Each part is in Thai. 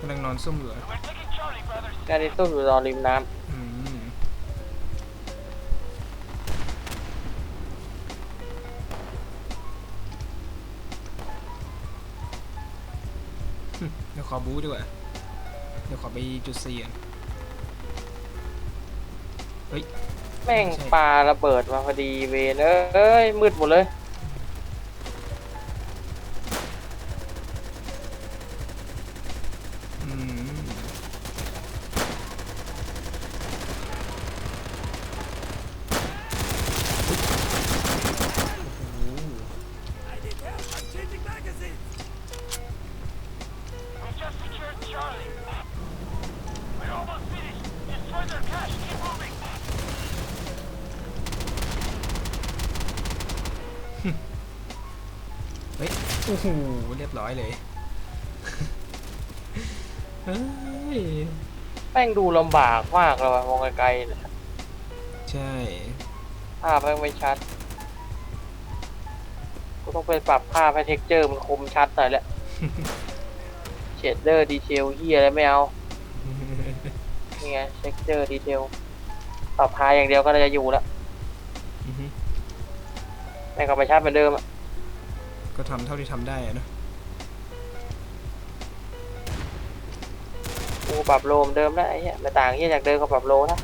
กำลังนอนซุ่มอยู่อะการที่ตุ้มอยู่รอริมน้อืมหึเดี๋ยวขอบู๊ดีกว่า เดี๋ยวขอไปจุดเสี่ยงเฮ้ยำแม่งใช่ปาระเบิดมาพอดีเวนเอ้ยมืดหมดเลย อ้โหเรียบร้อยเลยเฮ้ยแม่งดูลำบากมากเลยว่ะมองไกลๆเนี่ยใช่ ภาพแม่งไม่ชัด กูต้องไปปรับภาพให้เท็กเจอร์มันคมชัดหน่อยแหละ เชดเดอร์ดีเทลเฮียอะไรไม่เอานี่ไงเท็กเจอร์ดีเทลปรับพายอย่างเดียวก็น่าจะอยู่แล้วอือฮึ แม่งก็ไปชัดเหมือนเดิมอะ ก็ทำเท่าที่ทำได้อะเนอะกูปรับโลมเดิมแล้วไอ้เหี้ยไม่ต่างเหี้ยจากเดิมก็ปรับโลนะ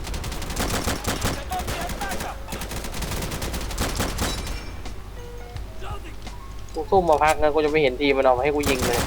กูซุ่มมาพักนะกูจะไม่เห็นทีมมันออกมาให้กูยิงเลย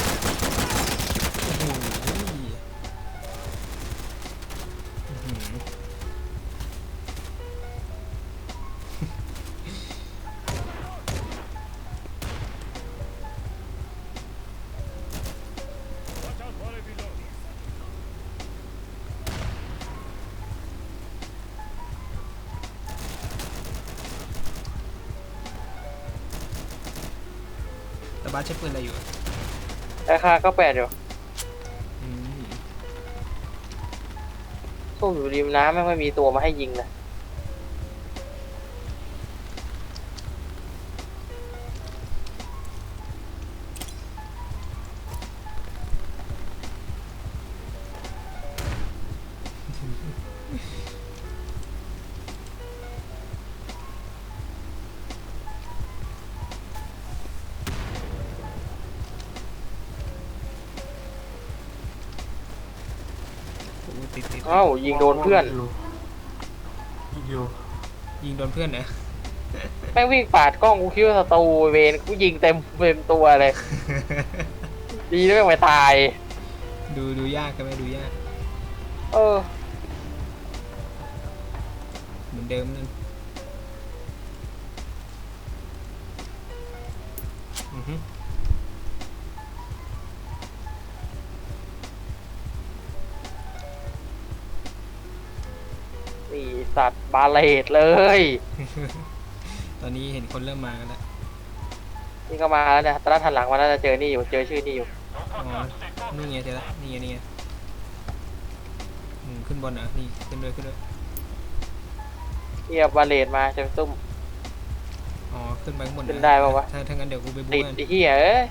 านใช้ปืนอะไรอยู่อะราคาก็แปดอยู่อืมซุ่มอยู่ริมน้ำไม่ค่อยมีตัวมาให้ยิงนะ เอ้ายิงโดนเพื่อนยิงอยู่ยิงโดนเพื่อนนะแม่งวิ่งปาดกล้องกูคิดว่าศัตรูเวนกูยิงเต็มเต็มตัวเลย ดีด้วยไม่ตาย ดูดูยากกันไหมดูยาก เออ เหมือนเดิมนั่นอือฮึ สัตว์บาเลตเลย ตอนนี้เห็นคนเริ่มมากันแล้วนี่ก็มาแล้วเนี่ยตอนนั้นหันหลังมาแล้วจะเจอนี่อยู่ เจอชื่อนี่อยู่ อ๋อนี่ไงเจอละนี่ไงนี่ไงอืมขึ้นบนเหรอะนี่ขึ้นด้วยขึ้นด้วยเทียบบาเลตมาจะซุ่มอ๋อขึ้นไปข้างบนขึ้นได้ปะวะ ถ้าถ้างั้นเดี๋ยวกูไปติบู๊ดกัน ไอ้เหี้ยเอ้ย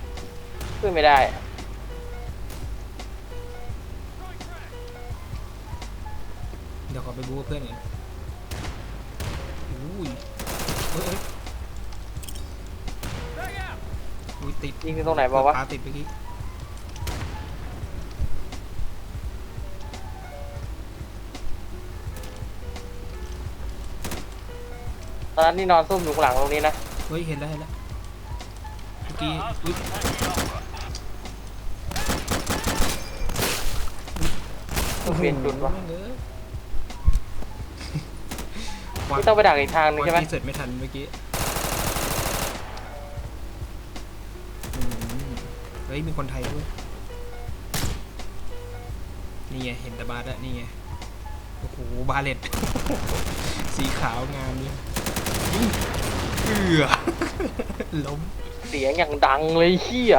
ขึ้นไม่ได้ อไปบู๊กับเพื่อนก่อนอุ้ยเอ้ยเอ้ยอุ้ยติดยิงตรงไหนมาวะปลาติดเมื่อกี้ตอนนั้นนี่นอนซุ่มอยู่ข้างหลังตรงนี้นะเฮ้ยเห็นแล้วเห็นแล้วเมื่อกี้อุ้ยต้องเปลี่ยนจุดวะโอ้โหเอ้ย นี่ต้องไปดักอีกทางนึงวาใช่ไหมที่เสร็จไม่ทันเมื่อกี้อืมเฮ้ยมีคนไทยด้วย นี่ไงเห็นแตะบาร์แล้วนี่ไง โอ้โห บาเลตสีขาวงามเลยยิงเอือล้ม เสียงอย่างดังเลยเหี้ย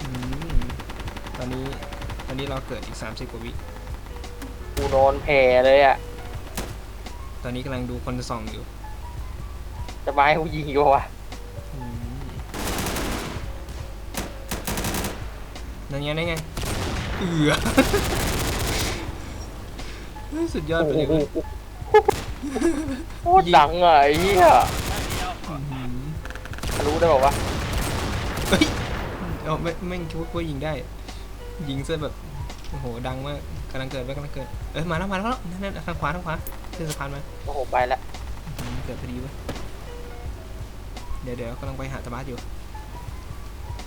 อืมตอนนี้ ตอนนี้เราเกิดอีก 30 กว่าวิกู นอนแผ่เลยอะ ตอนนี้กำลังดูคนส่องอยู่จะมาให้กูยิงอีกวะอืมนั่นไงนั่นไงเอือ เฮ้ยสุดยอดไปเลยเว้ยโคตรดังอะไอ้เหี้ยอื้อหือรู้ได้บอกว่าเฮ้ยเอาไม่ไม่งคิดว่ายิงได้ ยิงซะแบบ โอ้โห ดังมาก กำลังเกิดไว้กำลังเกิด เอ้ยมาแล้วมาแล้วนั่นนั่นทางขวาทางขวาขึ้นสะพานมาโอ้โหไปแล้วอื้อหือเกิดพอดีเว้ยเดี๋ยวเดี๋ยวกำลังไปหาตาบาสอยู่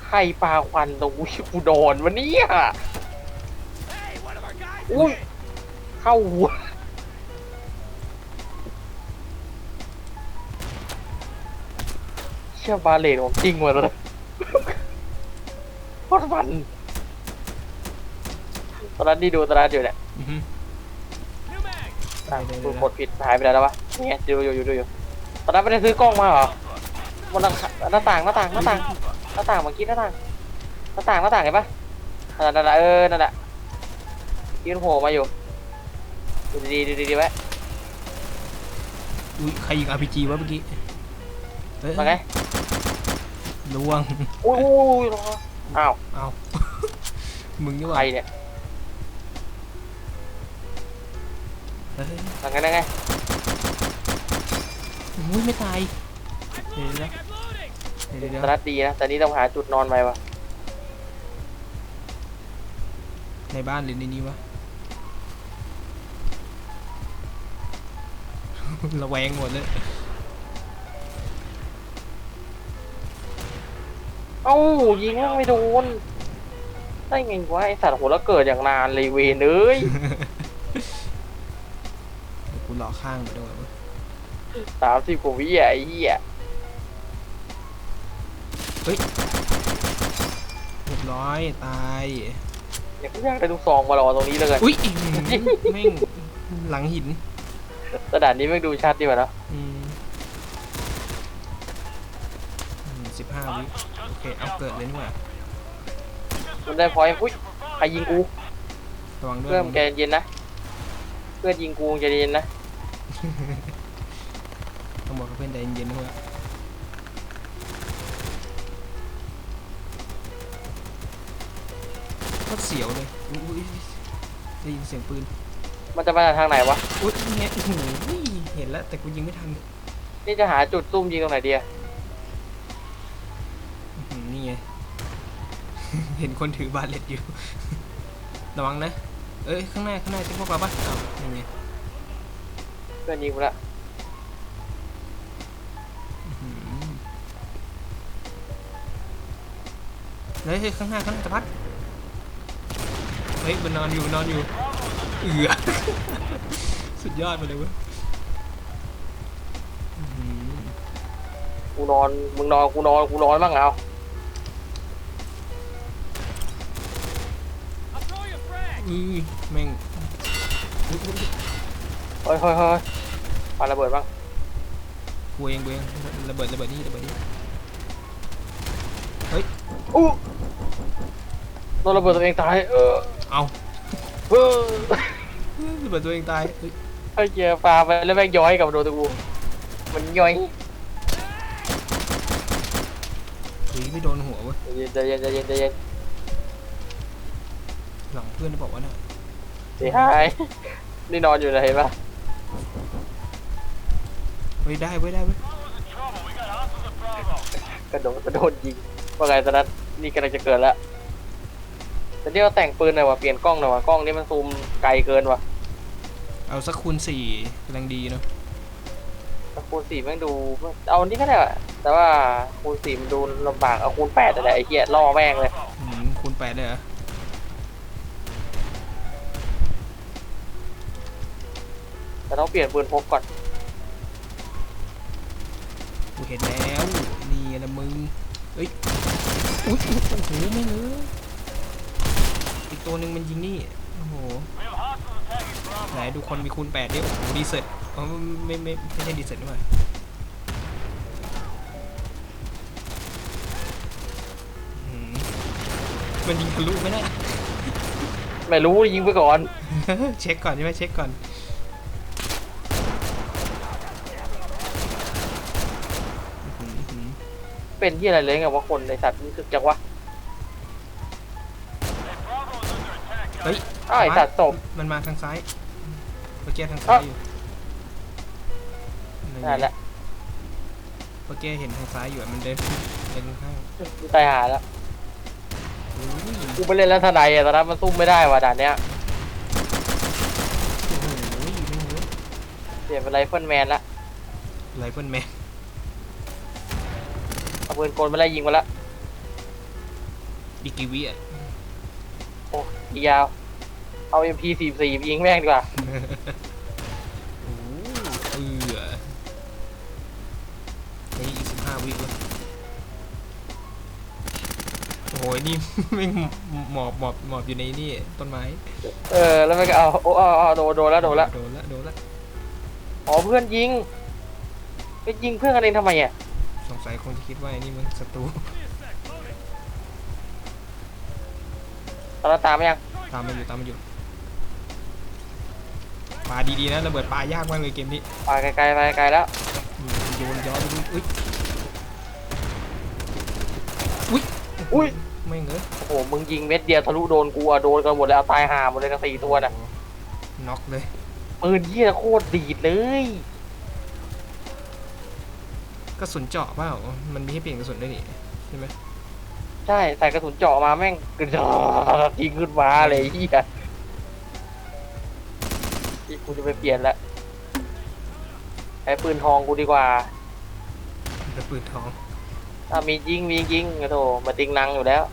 ใครปลาควันตรงอุดรวันนี้อะอุ้ยเข้าหัวเชื่อบาเลตของจริงว่ะเลยโคตรมัน ตอนนั้นนี่ดูตอนนั้นอยู่เนี่ยอือหืออะเดี๋ยวกูเดี๋ยวกดผิดหายไปไหนแล้ววะเนี่ยดูอยู่อยู่ดูอยู่ตอนนั้นไม่ได้ซื้อกล้องมาเหรอมันหน้าหน้าต่างหน้าต่างหน้าต่างหน้าต่างเมื่อกี้หน้าต่างหน้าต่างหน้าต่างเห็นปะนั่นแหละนั่นแหละเออนั่นแหละยืนโผล่มาอยู่ดูดีๆดูดีๆไว้อุ้ยใครยิง RPG วะเมื่อกี้เอ้ยมาไงล่วง อุ้ยอุ้ยอุ้ยอ้าว เอา มึงนี่หใครว่าเนี่ย เฮ้ยมาไงได้ไงอุ้ยไม่ตายเดี๋ยวนะเดี๋ยวเดี๋ยวตอนนั้นดีนะแต่นี่ต้องหาจุดนอนไปวะในบ้านหรือในนี้วะระแวงหมดเลยเอ้ายิงม่งไม่โดนได้ไงวะไอสัตว์โหแล้วเกิดอย่างนานเลยเวนเอ้ย เดี๋ยวกูรอข้างไปด้วยเว้ยสามสิบกว่าวิอะไอ้เหี้ยเรียบร้อยตายเนี่ยกูอยากได้ลูกซองมารอตรงนี้เลยอุ้ยอื้อหือแม่งหลังหินกระดานนี้แม่งดูชัดดีกว่าเนอะอืมสิบห้าวิโอเคเอาเกิดเลยนี่หว่ามันได้พอยต์อุ้ยใครยิงกูระวังด้วยเพื่อนมึงใจเย็นๆนะเพื่อนยิงกูมึงใจเย็นๆนะ ต้องบอกกับเพื่อนใจเย็นๆด้วยโคตรเสียวเลยอุ้ยได้ยินเสียงปืน มันจะมาจากทางไหนวะ อุ้ยนี่ไงโอ้โหเห็นแล้วแต่กูยิงไม่ทันนี่จะหาจุดซุ่มยิงตรงไหนดีอะอื้อหือนี่ไง เห็นคนถือบาเลตอยู่ ระวังนะ เอ้ยข้างหน้าข้างหน้าจะพวกเราปะอ้าวนี่ไงเพื่อนยิงกูละอื้อหือเฮ้ยเฮ้ยข้างหน้าข้างหน้าตะพัดเฮ้ยมันนอนอยู่มันนอนอยู่เอือสุดยอดไปเลยเว้ยอื้อหือกูนอน มึงนอน กูนอน กูนอนบ้างเอาอุ้ยแม่งอุ๊ยอุ๊ย เฮ้ยเฮ้ยเฮ้ยปาระเบิดบ้างกูเองกูเองระเบิดระเบิดนี่ระเบิดนี่อู้โดนระเบิดตัวเองตายเออเอาเออระเบิดตัวเองตายเฮ้ยไอ้เหี้ยปาไปแล้วแม่งย้อยกลับมาโดนตัวกูมันย้อยเฮ้ยไม่โดนหัวเว้ยใจเย็นใจเย็นใจเย็นใจเย็นหลังเพื่อนบอกว่าน่ะเสียหายนี่นอนอยู่นะเห็นปะเฮ้ยได้เว้ยได้เว้ยกระโดดกระโดดยิงว่าไงตอนนั้นนี่กำลังจะเกิดแล้วแต่ที่เราแต่งปืนหน่อยว่ะเปลี่ยนกล้องหน่อยว่ะกล้องนี้มันซูมไกลเกินว่ะเอาสักคูณสี่กำลังดีเนาะแต่คูณสี่แม่งดูเอาอันนี้ก็ได้ว่ะแต่ว่าคูณสี่มันดูลำบากเอาคูณแปดแต่ไอ้เหี้ยล่อแม่งเลยอืมคูณแปดเลยเหรอแต่ต้องเปลี่ยนปืนพกก่อนกู เห็นแล้ว นี่นะมึงเอ้ยอุ้ยโอ้โหไม่เลยอีกตัวหนึ่งมันยิงนี่ โอ้โห ไหนดูคนมีคูณแปดดิโอ้โหดีเซ็ตอ๋อไม่ไม่ไม่ใช่ดีเซ็ตด้วยอืมมันยิงทะลุไหมเนี่ยไม่รู้ยิงไปก่อน เช็คก่อนใช่ไหมเช็คก่อนอื้อหืออื้อหือ เป็นที่อะไรเลยไงว่าคนในสัตว์นี่คือจังวะเฮ้ยอ้าวไอสัตว์ศพ มันมาทางซ้ายเมื่อกี้ทางซ้ายอยู่นั่นแหละเมื่อกี้เห็นทางซ้ายอยู่อะมันเดินเดินข้างกูตายหาแล้วอุ้ยกูไปเล่นแล้วทนายอะตอนนั้นมันซุ่มไม่ได้ว่ะด่านเนี้ยโอ้โหไม่รู้เปลี่ยนเป็นไรเฟิลแมนละไรเฟิลแมน เอาปืนกลมาไล่ยิงมาละอีกกี่วิอะโอ้ยยาว เอา MP44 ยิงแม่งดีกว่า โอ้เออเฮ้ยอีกสิบห้าวิวะโอ้โหนี่แม่งหมอบหมอบหมอบอยู่ในนี่ต้นไม้เออ แล้วมันก็เอาโอ้เอาเอาโดนโดนแล้วโดนแล้วโดนละโดนละอ๋อเพื่อนยิงไปยิงเพื่อนกันเองทำไมอะ สงสัยคงจะคิดว่าไอ้นี่มันศัตรูตอนนั้นตามไปยังตามมาอยู่ตามมาอยู่ปาดีๆนะระเบิดปลายากมากเลยเกมนี้ไปไกลๆไปไกลแล้วอืมโยนย้อนไปดูอุ้ยอุ้ยอุ้ยไม่งเงยโอ้โหมึงยิงเม็ดเดียวทะลุโดนกูอะโดนกันหมดเลยเอาตายห่าหมดเลยกันสี่ตัวน่ะน็อกเลยปืนเยี่ยโคตรดีดเลย กระสุนเจาะเปล่ามันมีให้เปลี่ยนกระสุนด้วยนี่ใช่ไหมใช่ใส่กระสุนเจาะมาแม่งกระจอกยิงขึ้นมาเลยไอ้เฮียที่กูจะไปเปลี่ยนละใช้ปืนทองกูดีกว่ากระปืนทองถ้ามียิงมียิงกระโถมาติงนังอยู่แล้ว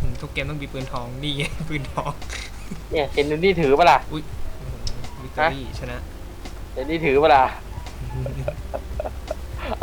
อืมทุกเกมต้องมีปืนทองนี่ไงปืนทองเนี่ยเห็นนี่ถือปะล่ะ วิกตอรี่ชนะเห็นนี่ถือปะล่ะ